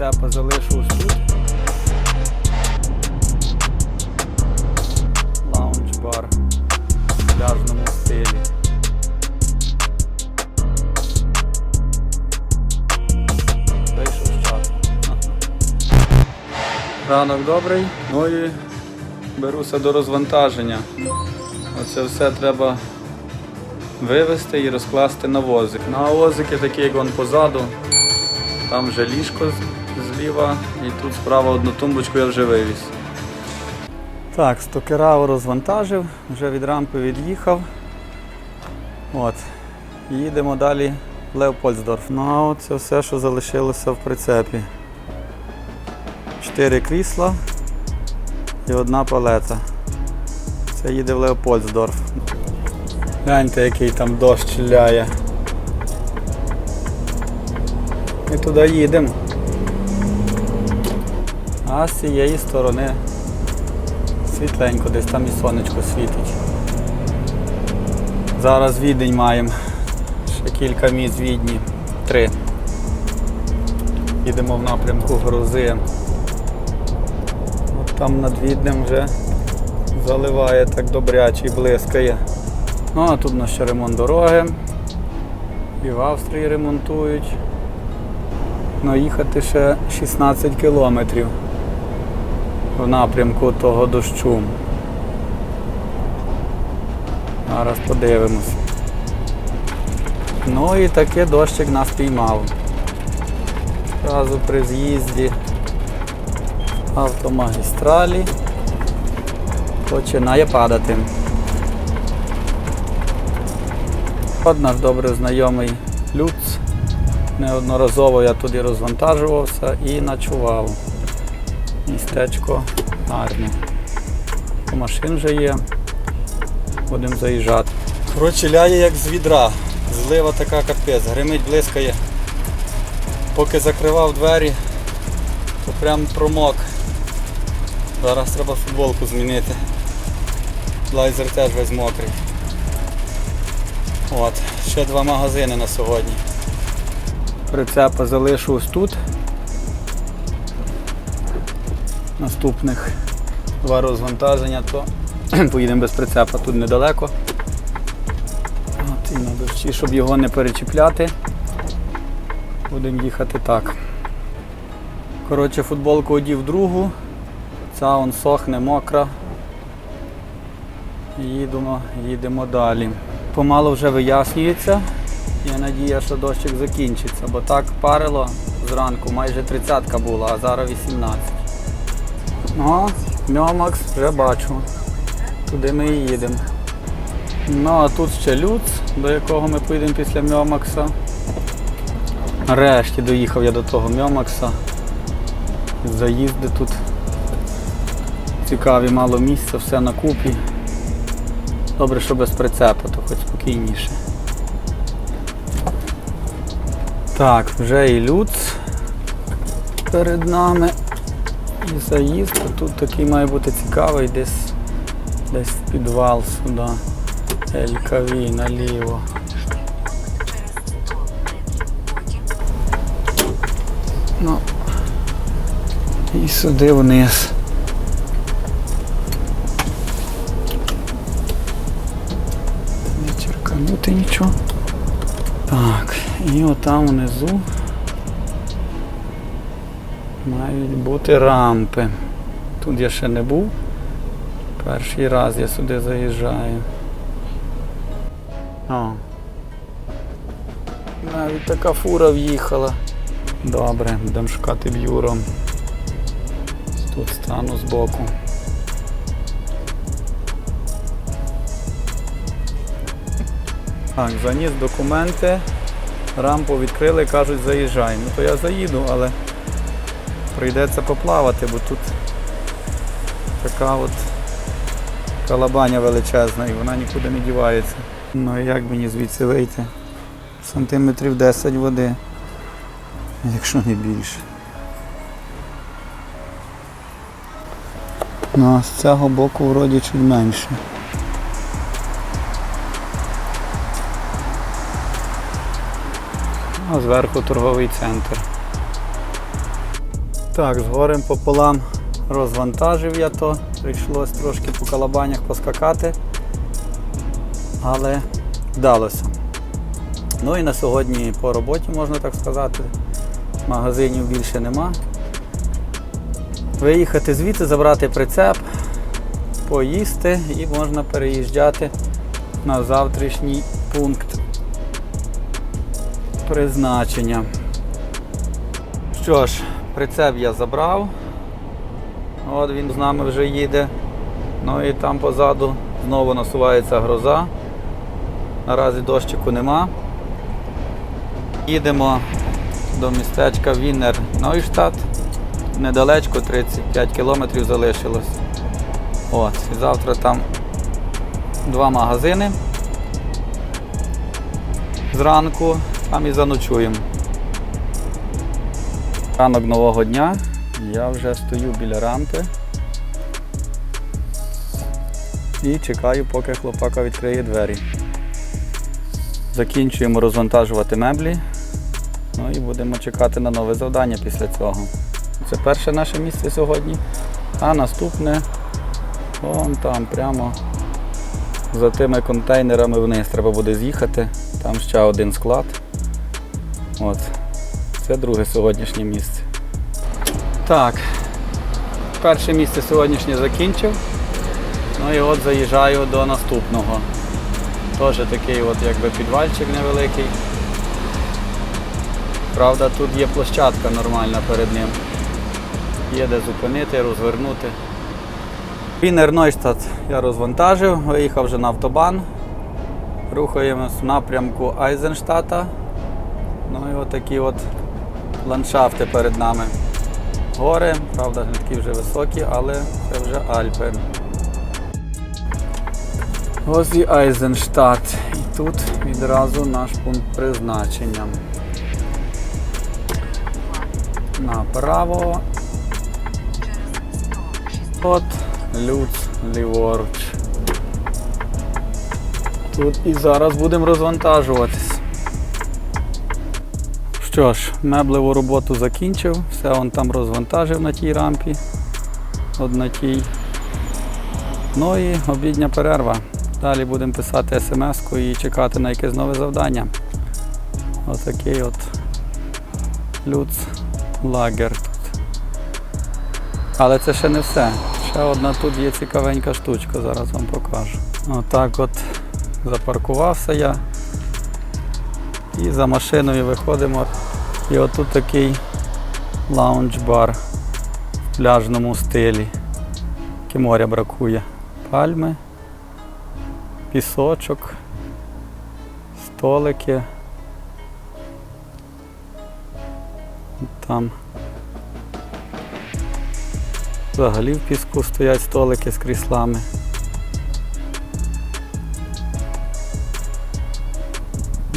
Прицепа залишу тут. Лаунж-бар в пляжному стилі. Вийшов з. Ранок добрий. Ну і беруся до розвантаження. Оце все треба вивезти і розкласти на возик. На возики такі, як вон позаду. Там вже ліжко зліва і тут справа одну тумбочку я вже вивіз. Так, стокерау розвантажив, вже від рампи від'їхав. От. Їдемо далі в Леопольдсдорф. Ну а от це все, що залишилося в прицепі. Чотири крісла і одна палета. Це їде в Леопольдсдорф. Гляньте, який там дощ ляє. Ми туди їдемо. А з цієї сторони світленько, десь там і сонечко світить. Зараз відень маємо. Ще кілька місць відні. Три. Їдемо в напрямку Грузи. От там над віднем вже заливає так добряче і блискає. Ну а тут у нас ще ремонт дороги. І в Австрії ремонтують. Ну, їхати ще 16 кілометрів в напрямку того дощу. Зараз подивимось. Ну і таке дощик нас піймав. Зразу при з'їзді автомагістралі починає падати. От наш добре знайомий Люц. Неодноразово я туди розвантажувався і ночував. Містечко гарне. Машин вже є. Будемо заїжджати. Коротше, ляє як з відра. Злива така капець, гримить, блискає. Поки закривав двері, то прям промок. Зараз треба футболку змінити. Лайзер теж весь мокрий. От, ще два магазини на сьогодні. Прицепа залишу ось тут. Наступних два розвантаження, то поїдемо без прицепа тут недалеко. От і на дощі, щоб його не перечіпляти. Будемо їхати так. Коротше, футболку одів другу. Ця он сохне мокра. Їдемо, їдемо далі. Помало вже вияснюється. Є надія, що дощик закінчиться, бо так парило зранку, майже 30 була, а зараз 18. О, Мьомакс вже бачу. Туди ми і їдемо. Ну а тут ще люц, до якого ми поїдемо після Мьомакса. Нарешті доїхав я до того Мьомакса. Заїзди тут цікаві, мало місця, все на купі. Добре, що без прицепу, то хоч спокійніше. Так, вже і люц перед нами. Заїзд. Тут такий має бути цікавий, десь десь підвал сюди. ЛКВ наліво. Ну і сюди вниз. Не черканути нічого. Так, і отам внизу мають бути рампи. Тут я ще не був. Перший раз я сюди заїжджаю. О. Навіть така фура в'їхала. Добре, будемо шукати б'юром. Тут стану збоку. Так, заніс документи, рампу відкрили, кажуть, заїжджай. Ну то я заїду, але прийдеться поплавати, бо тут така от калабаня величезна і вона нікуди не дівається. Ну і як мені звідси вийти? Сантиметрів 10 води, якщо не більше. Ну а з цього боку вроді чуть менше. А зверху торговий центр. Так, з горем пополам розвантажив я то. Прийшлось трошки по калабанях поскакати. Але вдалося. Ну і на сьогодні по роботі, можна так сказати. Магазинів більше нема. Виїхати звідти, забрати прицеп, поїсти і можна переїжджати на завтрашній пункт призначення. Що ж, прицеп я забрав. От він з нами вже їде. Ну і там позаду знову насувається гроза. Наразі дощику нема. Їдемо до містечка Віннер Нойштадт. Недалечко 35 кілометрів залишилось. От, завтра там два магазини. Зранку там і заночуємо. Ранок нового дня. Я вже стою біля рампи і чекаю, поки хлопака відкриє двері. Закінчуємо розвантажувати меблі. Ну і будемо чекати на нове завдання після цього. Це перше наше місце сьогодні. А наступне вон там прямо за тими контейнерами вниз треба буде з'їхати. Там ще один склад. От. Це друге сьогоднішнє місце. Так, перше місце сьогоднішнє закінчив. Ну і от заїжджаю до наступного. Теж такий от якби підвальчик невеликий. Правда, тут є площадка нормальна перед ним. Є де зупинити, розвернути. Вінер Нойштадт я розвантажив, виїхав вже на автобан. Рухаємось в напрямку Айзенштата. Ну і отакі от ландшафти перед нами. Гори, правда, не такі вже високі, але це вже Альпи. Ось і Айзенштадт. І тут відразу наш пункт призначення. Направо. От Люц ліворуч. Тут і зараз будемо розвантажуватись. Що ж, меблеву роботу закінчив, все он там розвантажив на тій рампі. От. Ну і обідня перерва. Далі будемо писати смс-ку і чекати на якесь нове завдання. Отакий от люц лагер тут. Але це ще не все. Ще одна тут є цікавенька штучка, зараз вам покажу. Отак от запаркувався я. І за машиною виходимо. І отут такий лаунж-бар в пляжному стилі. Тільки моря бракує. Пальми, пісочок, столики. Там взагалі в піску стоять столики з кріслами.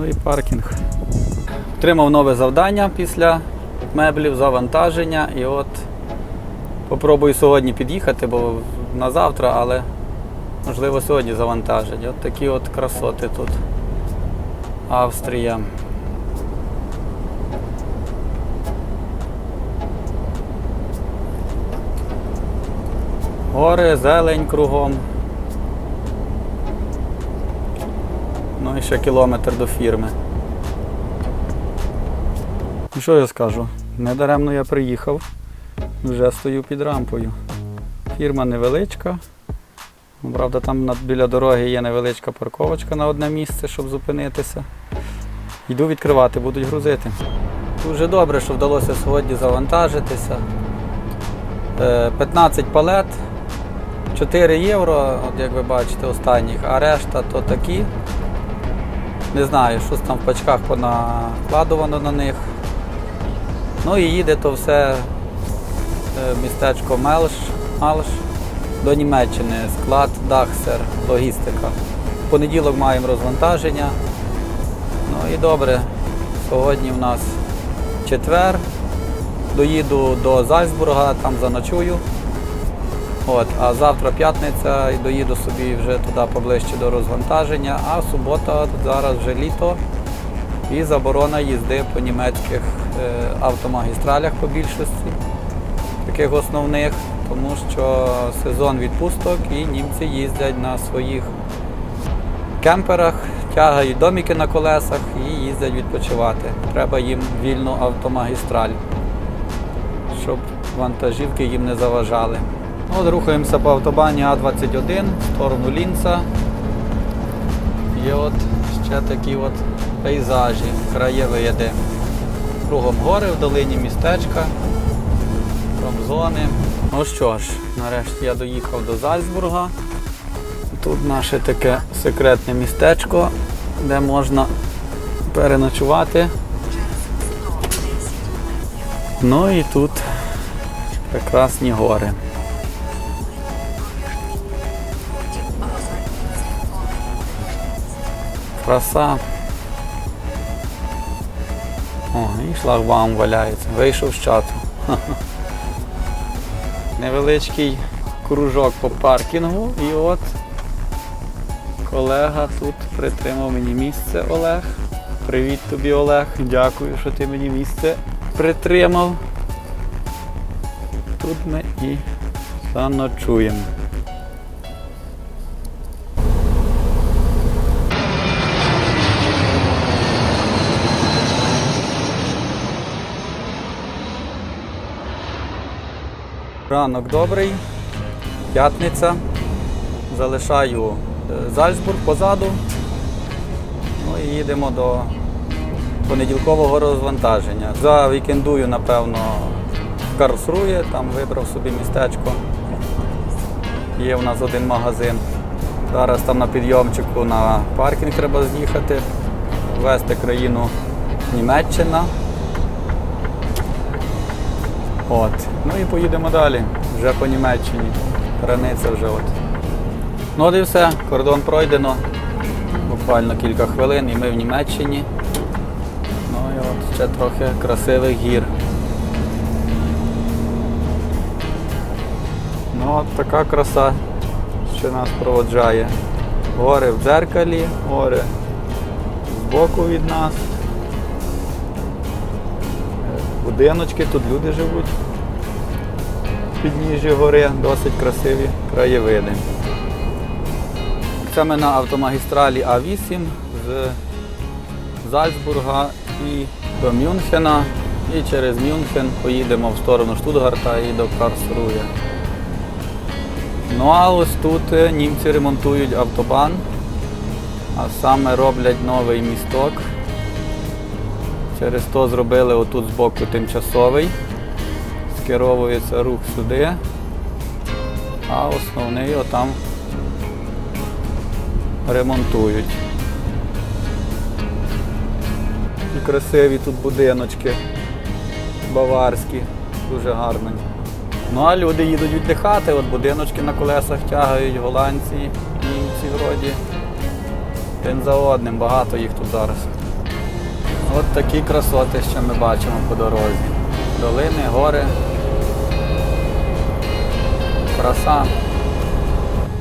Ну і паркінг. Отримав нове завдання після меблів, завантаження і от попробую сьогодні під'їхати, бо на завтра, але можливо сьогодні завантажать. От такі от красоти тут. Австрія. Гори, зелень кругом. Ну і ще кілометр до фірми. І що я скажу? Недаремно я приїхав, вже стою під рампою. Фірма невеличка. Правда, там біля дороги є невеличка парковочка на одне місце, щоб зупинитися. Йду відкривати, будуть грузити. Дуже добре, що вдалося сьогодні завантажитися. Е, 15 палет, 4 євро, от як ви бачите, останніх, а решта то такі. Не знаю, щось там в пачках понакладувано на них. Ну і їде то все е, містечко Мелш, Малш до Німеччини, склад Дахсер, логістика. В понеділок маємо розвантаження. Ну і добре, сьогодні в нас четвер. Доїду до Зальцбурга, там заночую. От, а завтра п'ятниця і доїду собі вже туди поближче до розвантаження, а субота зараз вже літо і заборона їзди по німецьких е, автомагістралях по більшості. таких основних, тому що сезон відпусток і німці їздять на своїх кемперах, тягають домики на колесах і їздять відпочивати. Треба їм вільну автомагістраль, щоб вантажівки їм не заважали. От рухаємося по автобані А21 в сторону Лінца. Є от ще такі от пейзажі, краєвиди. Кругом гори, в долині містечка, промзони. Ну що ж, нарешті я доїхав до Зальцбурга. Тут наше таке секретне містечко, де можна переночувати. Ну і тут прекрасні гори. Краса. О, і шлагбаум валяється. Вийшов з чату. Невеличкий кружок по паркінгу і от колега тут притримав мені місце Олег. Привіт тобі, Олег. Дякую, що ти мені місце притримав. Тут ми і заночуємо. Ранок добрий, п'ятниця. Залишаю е, Зальцбург позаду. Ну і їдемо до понеділкового розвантаження. Завікендую, напевно, в Карлсрує, там вибрав собі містечко. Є у нас один магазин. Зараз там на підйомчику на паркінг треба з'їхати, ввести країну Німеччина. От. Ну і поїдемо далі, вже по Німеччині. Границя вже от. Ну от і все, кордон пройдено. Буквально кілька хвилин і ми в Німеччині. Ну і от ще трохи красивих гір. Ну от така краса, що нас проводжає. Гори в дзеркалі, гори збоку від нас. Будиночки, тут люди живуть. Підніжжі гори, досить красиві краєвиди. Це ми на автомагістралі А8 з Зальцбурга і до Мюнхена. І через Мюнхен поїдемо в сторону Штутгарта і до Карсрує. Ну а ось тут е, німці ремонтують автобан, а саме роблять новий місток. Через то зробили отут збоку тимчасовий. Скеровується рух сюди, а основний отам ремонтують. І красиві тут будиночки баварські, дуже гарні. Ну а люди їдуть віддихати, от будиночки на колесах тягають, голландці, німці вроді. Один за одним, багато їх тут зараз. От такі красоти, що ми бачимо по дорозі. Долини, гори. Краса.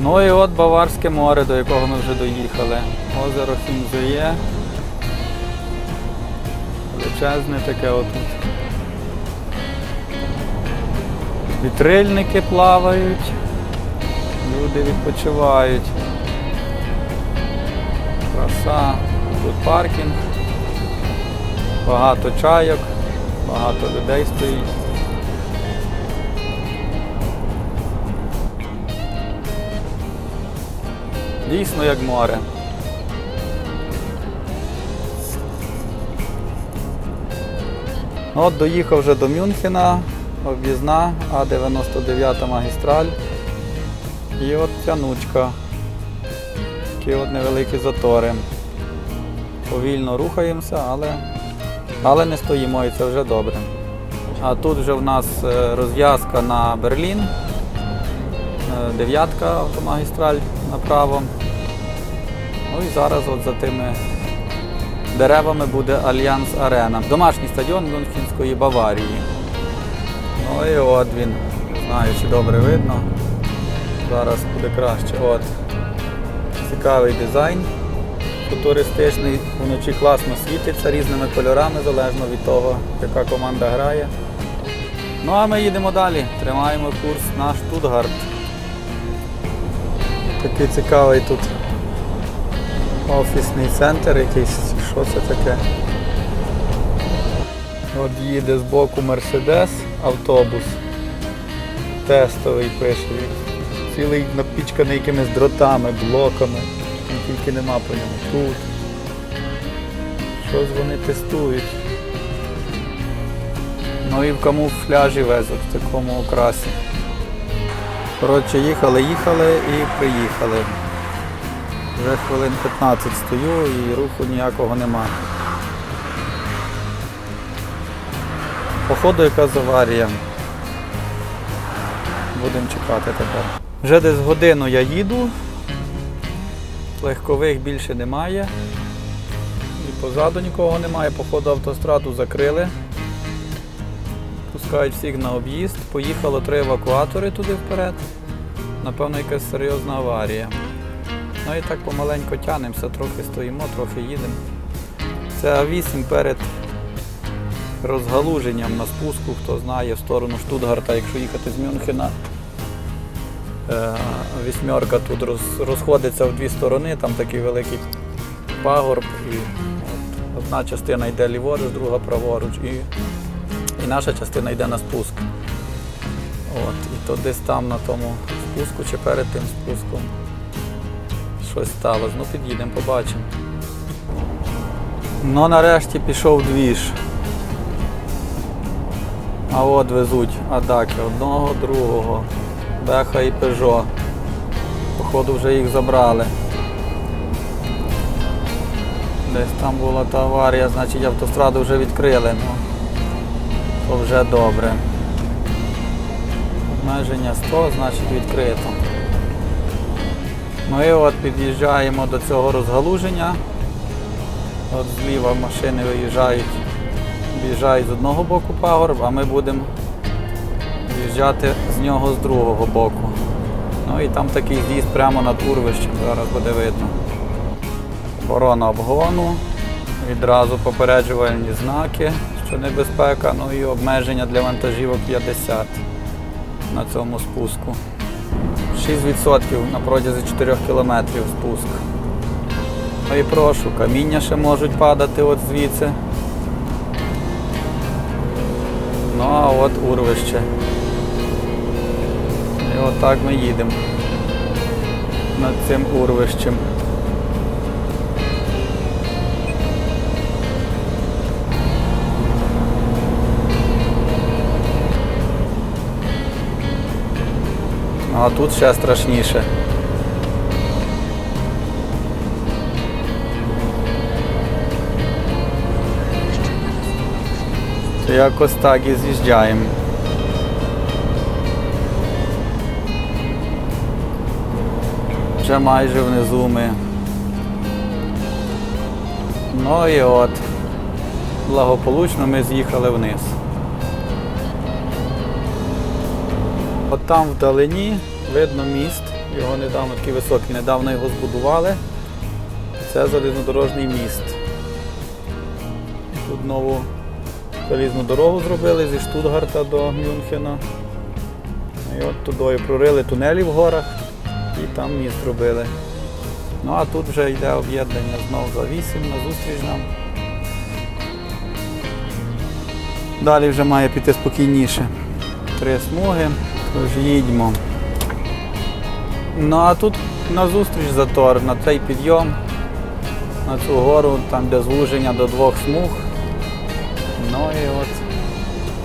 Ну і от Баварське море, до якого ми вже доїхали. Озеро Хінзує. Величезне таке отут. Вітрильники плавають, люди відпочивають. Краса, тут паркінг, багато чайок, багато людей стоїть. Дійсно як море. От доїхав вже до Мюнхена, об'їзна, А99 магістраль. І от тянучка. Такі от невеликі затори. Повільно рухаємося, але, але не стоїмо і це вже добре. А тут вже в нас е, розв'язка на Берлін. Е, Дев'ятка автомагістраль направо. Ну і зараз от за тими деревами буде Альянс Арена. Домашній стадіон Мюнхенської Баварії. Ну і от він. Знаю, чи добре видно. Зараз буде краще. От. Цікавий дизайн. Футуристичний, вночі класно світиться різними кольорами, залежно від того, яка команда грає. Ну а ми їдемо далі. Тримаємо курс на Штутгарт. Такий цікавий тут офісний центр якийсь. Що це таке? От їде збоку Мерседес автобус. Тестовий пише. Цілий напічканий якимись дротами, блоками. Тільки нема по ньому. Тут. Щось вони тестують. Ну і в камуфляжі везуть в такому окрасі. Коротше, їхали, їхали і приїхали. Вже хвилин 15 стою і руху ніякого нема. Походу якась аварія. Будемо чекати тепер. Вже десь годину я їду. Легкових більше немає. І позаду нікого немає, походу автостраду закрили. Пускають всіх на об'їзд. Поїхало три евакуатори туди вперед. Напевно, якась серйозна аварія. Ну і так помаленько тянемося, трохи стоїмо, трохи їдемо. Це А8 перед розгалуженням на спуску, хто знає, в сторону Штутгарта, якщо їхати з Мюнхена. Е, Вісьмерка тут роз- розходиться в дві сторони, там такий великий пагорб. І одна частина йде ліворуч, друга праворуч. І, і наша частина йде на спуск. От, і то десь там на тому спуску чи перед тим спуском щось сталося. Ну під'їдемо, побачимо. Ну нарешті пішов двіж. А от везуть адаки одного, другого. Беха і Пежо. Походу вже їх забрали. Десь там була та аварія, значить автостраду вже відкрили. Ну, то вже добре. Обмеження 100, значить відкрито. Ну і от під'їжджаємо до цього розгалуження. От зліва машини виїжджають, в'їжджають з одного боку пагорб, а ми будемо в'їжджати з нього з другого боку. Ну і там такий з'їзд прямо над урвищем, зараз буде видно. Охорона обгону, відразу попереджувальні знаки, що небезпека, ну і обмеження для вантажівок 50 на цьому спуску. 6% на протязі 4 кілометрів спуск. Ну і прошу, каміння ще можуть падати от звідси. Ну а от урвище. Отак ми їдемо над цим урвищем. А тут ще страшніше. Якось так і з'їжджаємо. Вже майже внизу ми. Ну і от. Благополучно ми з'їхали вниз. От там вдалині видно міст, його недавно такий високий, недавно його збудували. Це залізнодорожній міст. Тут нову залізну дорогу зробили зі Штутгарта до Мюнхена. І от туди прорили тунелі в горах і там міст зробили. Ну а тут вже йде об'єднання знову за 8 на зустріч нам. Далі вже має піти спокійніше. Три смуги, тож їдьмо. Ну а тут на зустріч затор, на цей підйом, на цю гору, там де звуження до двох смуг. Ну і от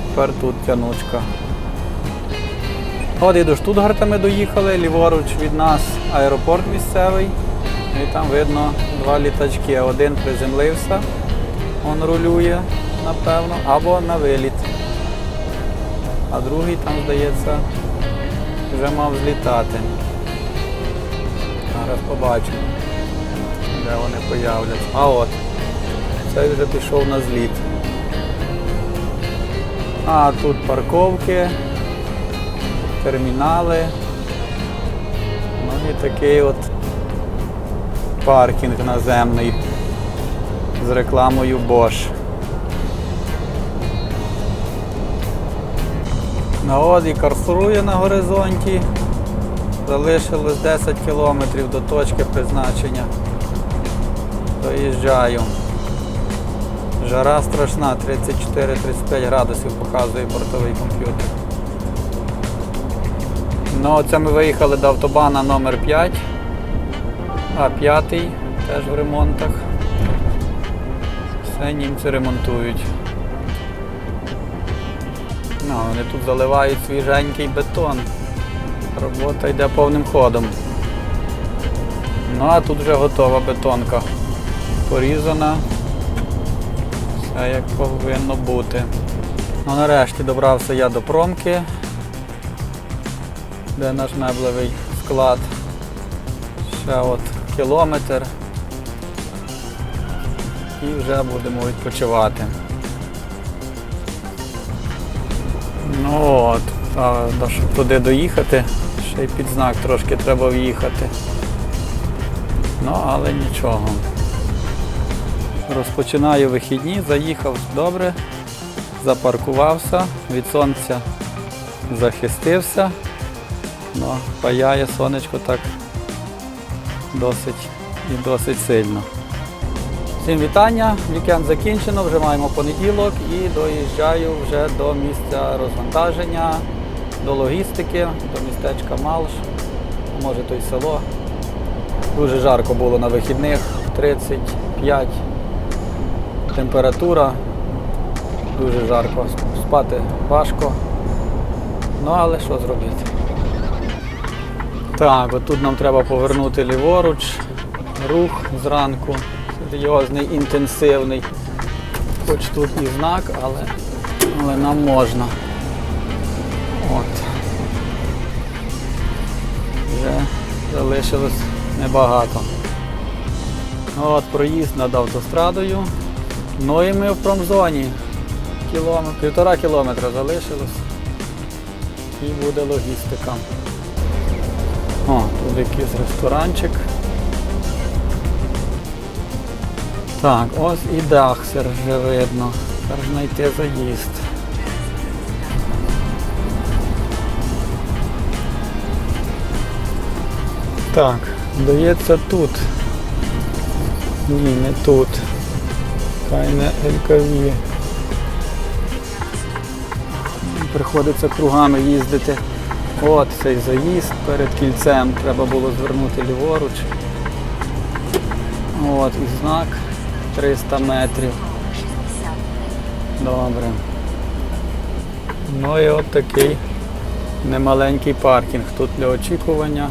тепер тут тянучка. І до Штутгарта ми доїхали, ліворуч від нас аеропорт місцевий. І там видно два літачки. Один приземлився, він рулює, напевно, або на виліт. А другий там, здається, вже мав злітати. Зараз побачимо, де вони появляться. А от, цей вже пішов на зліт. А тут парковки, термінали. Ну і такий от паркінг наземний з рекламою Bosch. На Оді Карсрує на горизонті. Залишилось 10 кілометрів до точки призначення. Доїжджаю. Жара страшна, 34-35 градусів показує бортовий комп'ютер. Ну, оце ми виїхали до автобана номер 5 а 5 теж в ремонтах. Все німці ремонтують. Ну, вони тут заливають свіженький бетон. Робота йде повним ходом. Ну а тут вже готова бетонка. Порізана. Все як повинно бути. Ну нарешті добрався я до промки, де наш меблевий склад. Ще от кілометр. І вже будемо відпочивати. Ну от, а, щоб туди доїхати, ще й під знак трошки треба в'їхати. Ну, але нічого. Розпочинаю вихідні, заїхав добре, запаркувався, від сонця захистився. Ну, паяє сонечко так досить і досить сильно. Всім вітання, вікенд закінчено, вже маємо понеділок і доїжджаю вже до місця розвантаження, до логістики, до містечка Малш, може то й село. Дуже жарко було на вихідних, 35 температура, дуже жарко, спати важко. Ну але що зробити? Так, отут нам треба повернути ліворуч, рух зранку, серйозний, інтенсивний. Хоч тут і знак, але, але нам можна. От. Вже залишилось небагато. От проїзд над автострадою. Ну і ми в промзоні. Кілометр, півтора кілометра залишилось. І буде логістика. О, тут якийсь ресторанчик. Так, ось і Дахсер вже видно. Треба знайти заїзд. Так, здається тут. Ні, не тут. Хай не ЛКВ. Приходиться кругами їздити. От цей заїзд перед кільцем. Треба було звернути ліворуч. От і знак 300 метрів. Добре. Ну і от такий немаленький паркінг. Тут для очікування.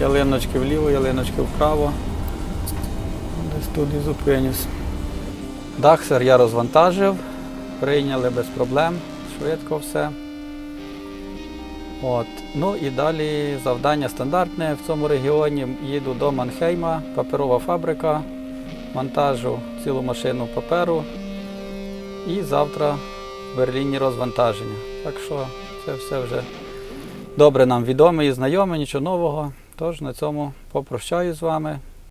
Ялиночки вліво, ялиночки вправо. Десь тут і зупинюсь. Дахсер я розвантажив, прийняли без проблем, швидко все. От. Ну і далі завдання стандартне в цьому регіоні. Їду до Манхейма, паперова фабрика, монтажу цілу машину паперу. І завтра в Берліні розвантаження. Так що це все вже добре нам відоме і знайоме, нічого нового. Тож на цьому попрощаю з вами.